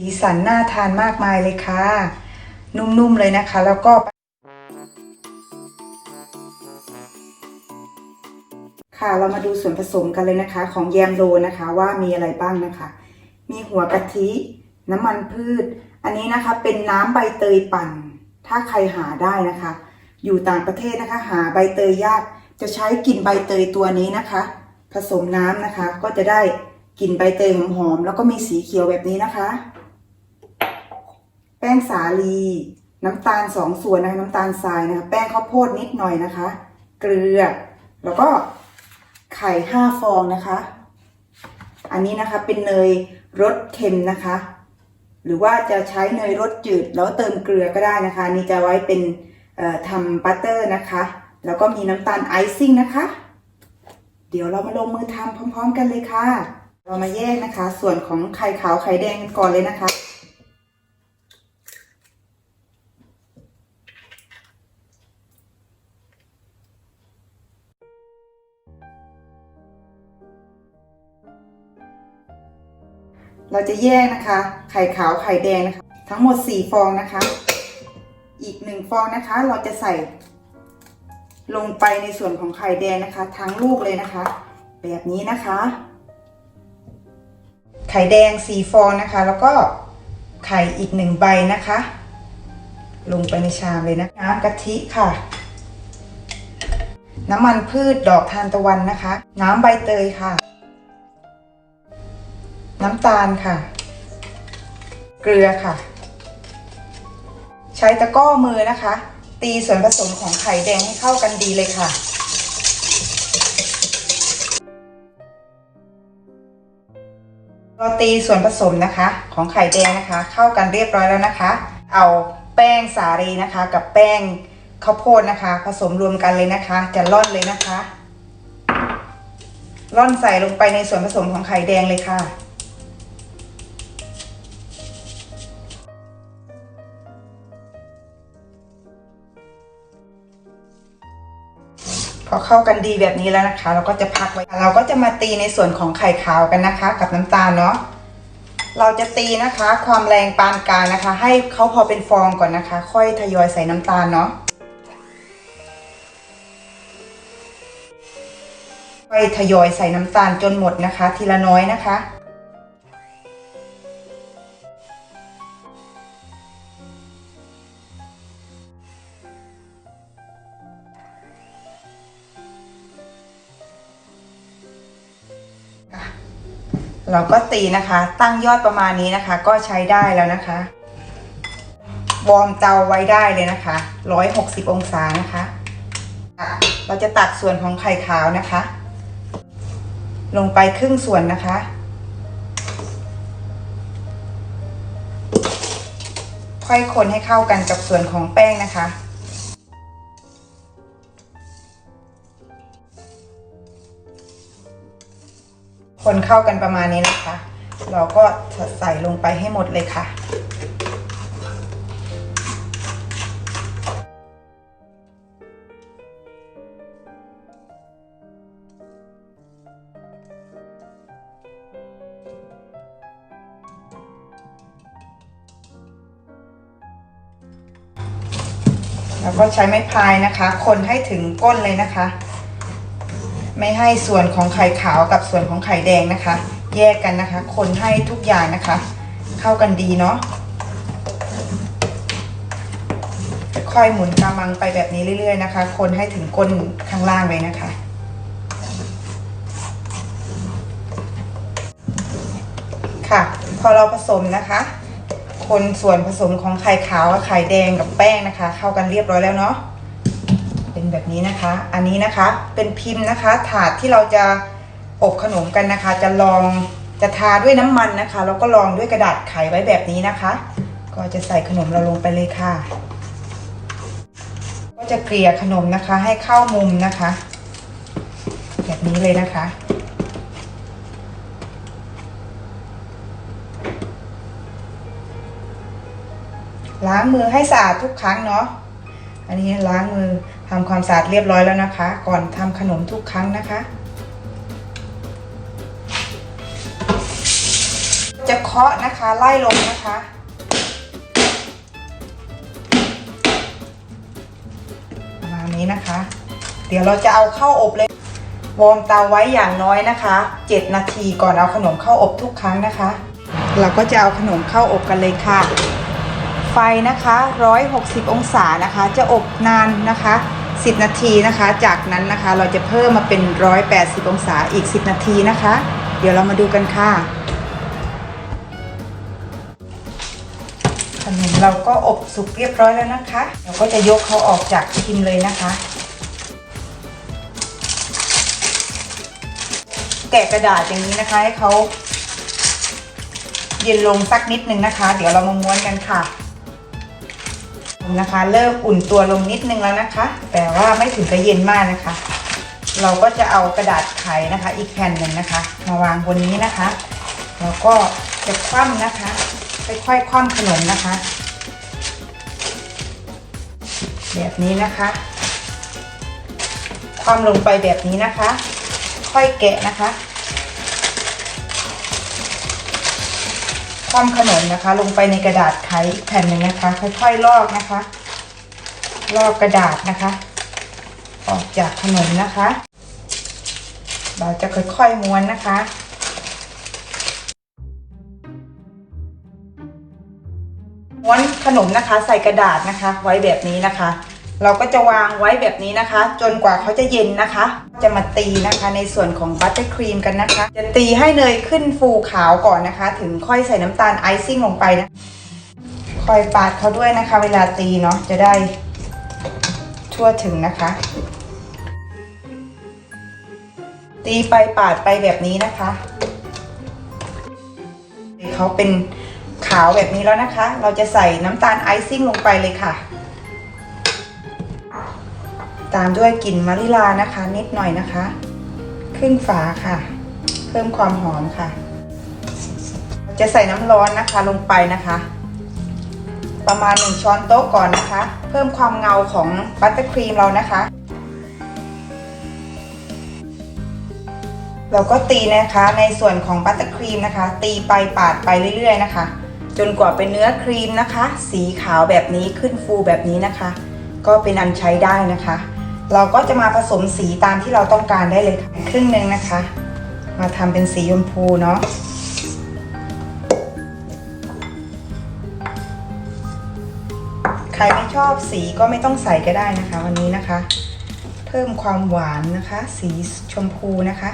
สีสันน่าทานมากมายเลยค่ะ นุ่มๆเลยนะคะ แล้วก็ ค่ะเรามาดูส่วนผสมกันเลยนะคะ ของแยมโรนะคะว่ามีอะไรบ้างนะคะ มีหัวกะทิ น้ำมันพืช อันนี้นะคะเป็นน้ำใบเตยปั่น ถ้าใครหาได้นะคะ อยู่ต่างประเทศนะคะ หาใบเตยยากจะใช้กลิ่นใบเตยตัวนี้นะคะ ผสมน้ำนะคะก็จะได้กลิ่นใบเตยหอมๆแล้วก็มีสีเขียวแบบนี้นะคะ แป้งสาลี น้ำตาลสองส่วนนะคะน้ำตาลทรายนะคะแป้งข้าวโพดนิดหน่อยนะคะ เกลือ แล้วก็ไข่ห้าฟองนะคะ อันนี้นะคะเป็นเนยรสเค็มนะคะ หรือว่าจะใช้เนยรสจืดแล้วเติมเกลือก็ได้นะคะนี่จะไว้เป็นทำบัตเตอร์นะคะ แล้วก็มีน้ำตาลไอซิ่งนะคะ เดี๋ยวเรามาลงมือทำพร้อม ๆ กันเลยค่ะ เรามาแยกนะคะ ส่วนของไข่ขาวไข่แดงกันก่อนเลยนะคะ เราจะแยกนะคะ ไข่ขาวไข่แดงนะคะ ทั้งหมด 4 ฟองนะคะ อีกหนึ่งฟองนะคะ เราจะใส่ ลงไปในส่วนของไข่แดงนะคะ ทั้งลูกเลยนะคะ แบบนี้นะคะ ไข่แดงสี่ฟองนะคะ แล้วก็ไข่อีกหนึ่งใบนะคะ ลงไปในชามเลยนะน้ำกะทิค่ะ น้ำมันพืชดอกทานตะวันนะคะ น้ำใบเตยค่ะ น้ำตาลค่ะ เกลือค่ะ ใช้ตะก้อมือนะคะ ตีส่วนผสมของไข่แดงให้เข้ากันดีเลยค่ะเราตีส่วนผสมนะคะ ของไข่แดงนะคะ เข้ากันเรียบร้อยแล้วนะคะ เอาแป้งสาลีนะคะ กับแป้งข้าวโพดนะคะ ผสมรวมกันเลยนะคะ จะร่อนเลยนะคะ ร่อนใส่ลงไปในส่วนผสมของไข่แดงเลยค่ะ พอเข้ากันดีแบบนี้แล้วนะคะ เราก็จะพักไว้ เราก็จะมาตีในส่วนของไข่ขาวกันนะคะ กับน้ำตาลเนาะเราจะตีนะคะ ความแรงปานกลางนะคะ ให้เขาพอเป็นฟองก่อนนะคะ ค่อยทยอยใส่น้ำตาลเนาะค่อยทยอยใส่น้ำตาลจนหมดนะคะ ทีละน้อยนะคะ เราก็ตีนะคะ ตั้งยอดประมาณนี้นะคะ ก็ใช้ได้แล้วนะคะ วอร์มเตาไว้ได้เลยนะคะ 160 องศานะคะอะเราจะตักส่วนของไข่ขาวนะคะ ลงไปครึ่งส่วนนะคะค่อยคนให้เข้ากันกับส่วนของแป้งนะคะ คนเข้ากันประมาณนี้นะคะ เราก็ใส่ลงไปให้หมดเลยค่ะ แล้วก็ใช้ไม้พายนะคะ คนให้ถึงก้นเลยนะคะ ไม่ให้ส่วนของไข่ขาวกับส่วนของไข่แดงนะคะ แยกกันนะคะ คนให้ทุกอย่างนะคะ เข้ากันดีเนาะค่อยหมุนกำมังไปแบบนี้เรื่อย ๆ นะคะ คนให้ถึงก้นข้างล่างเลยนะคะ ค่ะ พอเราผสมนะคะ คนส่วนผสมของไข่ขาวกับไข่แดงกับแป้งนะคะ เข้ากันเรียบร้อยแล้วเนาะ เป็นแบบนี้นะคะ อันนี้นะคะเป็นพิมพ์นะคะ ถาดที่เราจะอบขนมกันนะคะ จะลองจะทาด้วยน้ำมันนะคะแล้วก็ลองด้วยกระดาษไขไว้แบบนี้นะคะ ก็จะใส่ขนมเราลงไปเลยค่ะ ก็จะเกลี่ยขนมนะคะให้เข้ามุมนะคะ แบบนี้เลยนะคะล้างมือให้สะอาดทุกครั้งเนาะ อันนี้ล้างมือ ทำความสะอาดเรียบร้อยแล้วนะคะ ก่อนทำขนมทุกครั้งนะคะ จะเคาะนะคะไล่ลงนะคะประมาณนี้นะคะ เดี๋ยวเราจะเอาเข้าอบเลยวอร์มเตาไว้อย่างน้อยนะคะ 7 นาทีก่อนเอาขนมเข้าอบทุกครั้งนะคะ เราก็จะเอาขนมเข้าอบกันเลยค่ะ ไฟนะคะ 160 องศานะคะ จะอบนานนะคะ 10 นาทีนะคะ จากนั้นนะคะเราจะเพิ่มมาเป็น 180 องศาอีก 10 นาทีนะคะ เดี๋ยวเรามาดูกันค่ะขนมเราก็อบสุกเรียบร้อยแล้วนะคะ เราก็จะยกเขาออกจากพิมพ์เลยนะคะ แกะกระดาษอย่างนี้นะคะให้เขาเย็นลงสักนิดนึงนะคะ เดี๋ยวเรามาม้วนกันค่ะ นะคะ เริ่มอุ่นตัวลงนิดนึงแล้วนะคะ แต่ว่าไม่ถึงกับเย็นมากนะคะ เราก็จะเอากระดาษไขนะคะ อีกแผ่นหนึ่งนะคะ มาวางบนนี้นะคะ แล้วก็จะคว่ำนะคะค่อยๆคว่ำขนมนะคะ แบบนี้นะคะ คว่ำลงไปแบบนี้นะคะ ค่อยแกะนะคะ คว่ำขนมนะคะ ลงไปในกระดาษไขแผ่นหนึ่งนะคะ ค่อยๆลอกนะคะ ลอกกระดาษนะคะ ออกจากขนมนะคะ เราจะค่อยๆม้วนนะคะม้วนขนมนะคะ ใส่กระดาษนะคะ ไว้แบบนี้นะคะ เราก็จะวางไว้แบบนี้นะคะ จนกว่าเขาจะเย็นนะคะ จะมาตีนะคะในส่วนของบัตเตอร์ครีมกันนะคะ จะตีให้เนยขึ้นฟูขาวก่อนนะคะ ถึงค่อยใส่น้ำตาลไอซิ่งลงไปนะคอยปาดเขาด้วยนะคะ เวลาตีเนาะจะได้ทั่วถึงนะคะ ตีไปปาดไปแบบนี้นะคะเขาเป็นขาวแบบนี้แล้วนะคะ เราจะใส่น้ำตาลไอซิ่งลงไปเลยค่ะามด้วยกลิ่นมะลิลานะคะ นิดหน่อยนะคะ ครึ่งฝาค่ะ เพิ่มความหอมค่ะ จะใส่น้ำร้อนนะคะลงไปนะคะ ประมาณหนึ่งช้อนโต๊ะก่อนนะคะ เพิ่มความเงาของบัตเตอร์ครีมเรานะคะ เราก็ตีนะคะในส่วนของบัตเตอร์ครีมนะคะ ตีไปปาดไปเรื่อย ๆ นะคะ จนกว่าเป็นเนื้อครีมนะคะ สีขาวแบบนี้ขึ้นฟูแบบนี้นะคะก็เป็นอันใช้ได้นะคะ เราก็จะมาผสมสีตามที่เราต้องการได้เลยครึ่งหนึ่งนะคะ มาทำเป็นสีชมพูเนาะใครไม่ชอบสีก็ไม่ต้องใส่ก็ได้นะคะ วันนี้นะคะ เพิ่มความหวานนะคะ สีชมพูนะคะ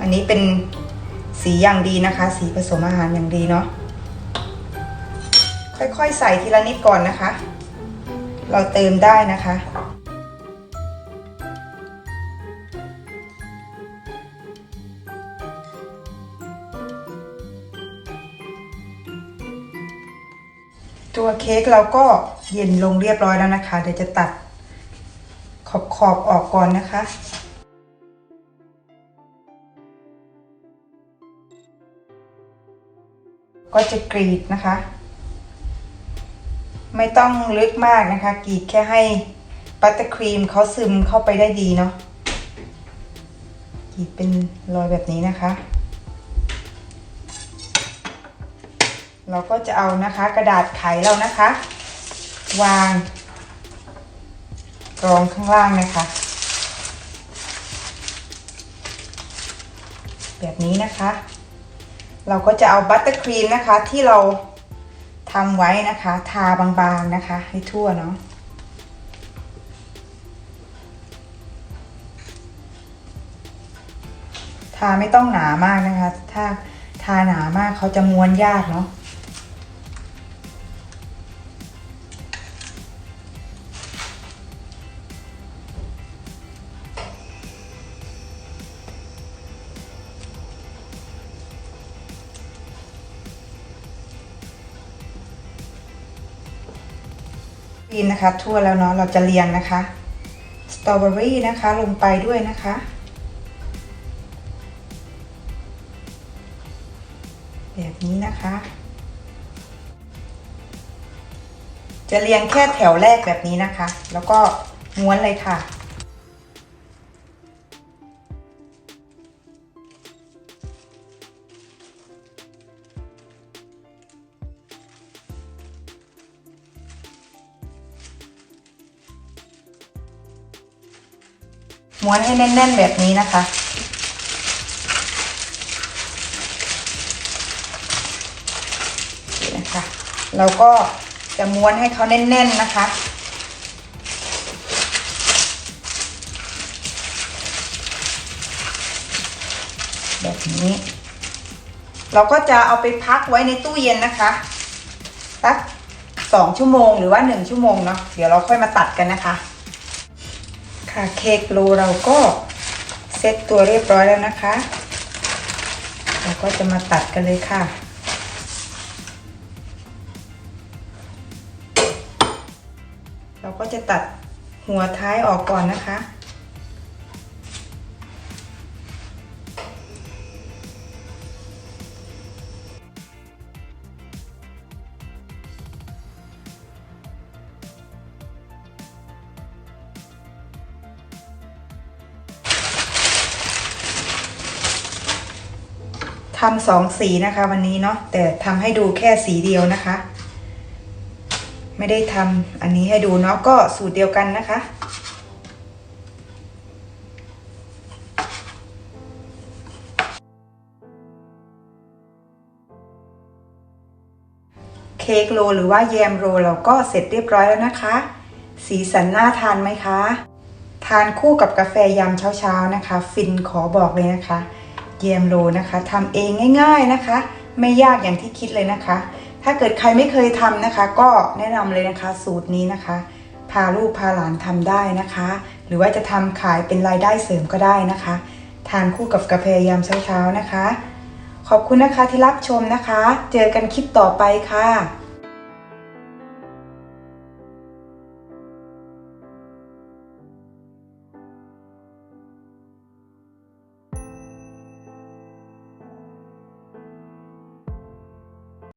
อันนี้เป็นสีอย่างดีนะคะ สีผสมอาหารอย่างดีเนาะค่อยๆ ใส่ทีละนิดก่อนนะคะ เราเติมได้นะคะ ตัวเค้กเราก็เย็นลงเรียบร้อยแล้วนะคะ เดี๋ยวจะตัดขอบขอบออกก่อนนะคะก็จะกรีดนะคะ ไม่ต้องลึกมากนะคะกรีดแค่ให้บัตเตอร์ครีมเขาซึมเข้าไปได้ดีเนาะกรีดเป็นรอยแบบนี้นะคะ เราก็จะเอานะคะกระดาษไขเรานะคะ วางรองข้างล่างนะคะ แบบนี้นะคะ เราก็จะเอาบัตเตอร์ครีมนะคะที่เรา ทำไว้นะคะ ทาบางๆนะคะ ให้ทั่วเนาะทาไม่ต้องหนามากนะคะ ถ้าทาหนามากเขาจะม้วนยากเนาะ ครีมนะคะ ทั่วแล้วเนาะเราจะเรียงนะคะสตรอเบอรี่นะคะลงไปด้วยนะคะ แบบนี้นะคะ จะเรียงแค่แถวแรกแบบนี้นะคะ แล้วก็ม้วนเลยค่ะ ม้วนให้แน่นๆแบบนี้นะคะนี่นะคะ เราก็จะม้วนให้เขาแน่น ๆนะคะ แบบนี้ เราก็จะเอาไปพักไว้ในตู้เย็นนะคะสักสองชั่วโมงหรือว่าหนึ่งชั่วโมงเนาะเดี๋ยวเราค่อยมาตัดกันนะคะ ค่ะเค้กโลเราก็เซ็ตตัวเรียบร้อยแล้วนะคะ เราก็จะมาตัดกันเลยค่ะเราก็จะตัดหัวท้ายออกก่อนนะคะ ทำสองสีนะคะวันนี้เนาะแต่ทำให้ดูแค่สีเดียวนะคะ ไม่ได้ทำอันนี้ให้ดูเนาะก็สูตรเดียวกันนะคะ เค้กโรหรือว่าแยมโรเราก็เสร็จเรียบร้อยแล้วนะคะ สีสันน่าทานไหมคะ ทานคู่กับกาแฟยามเช้าๆนะคะ ฟินขอบอกเลยนะคะ แยมโรนะคะทำเองง่าย ๆนะคะ ไม่ยากอย่างที่คิดเลยนะคะ ถ้าเกิดใครไม่เคยทำนะคะ ก็แนะนำเลยนะคะสูตรนี้นะคะ พาลูกพาหลานทำได้นะคะ หรือว่าจะทำขายเป็นรายได้เสริมก็ได้นะคะ ทานคู่กับกาแฟยามเช้าๆนะคะ ขอบคุณนะคะที่รับชมนะคะ เจอกันคลิปต่อไปค่ะ